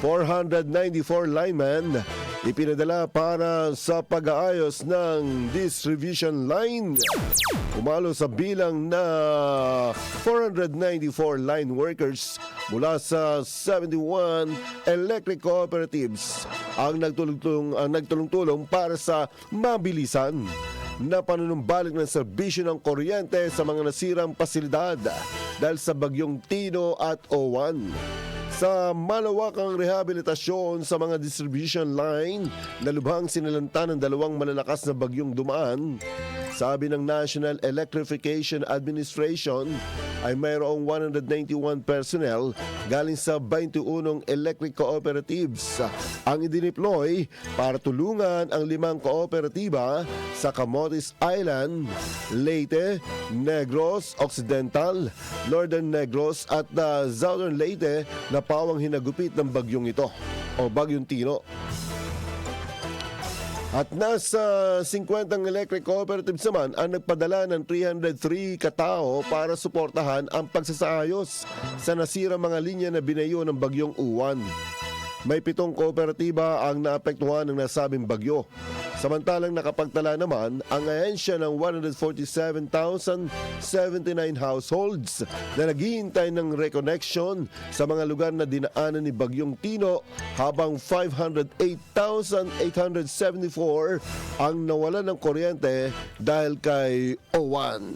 494 linemen ipinadala para sa pag-aayos ng distribution line. Umalo sa bilang na 494 line workers mula sa 71 electric cooperatives ang nagtulong ang nagtulong-tulong para sa mabilisan na panunumbalik ng serbisyo ng kuryente sa mga nasirang pasilidad dahil sa bagyong Tino at Owan sa malawakang rehabilitasyon sa mga distribution line na lubhang sinalanta ng dalawang malalakas na bagyong dumaan. Sabi ng National Electrification Administration ay mayroong 191 personnel galing sa 21 electric cooperatives ang idineploy para tulungan ang limang kooperatiba sa Camotes Island, Leyte, Negros Occidental, Northern Negros at uh, Southern Leyte na pawang hinagupit ng bagyong ito o bagyong Tino. At nasa 50 electric cooperatives naman ang nagpadala ng 303 katao para suportahan ang pagsasaayos sa nasira mga linya na binayo ng bagyong Uwan. May pitong kooperatiba ang naapektuhan ng nasabing bagyo. Samantalang nakapagtala naman ang ahensya ng 147,079 households na naghihintay ng reconnection sa mga lugar na dinaanan ni Bagyong Tino habang 508,874 ang nawalan ng kuryente dahil kay Owan.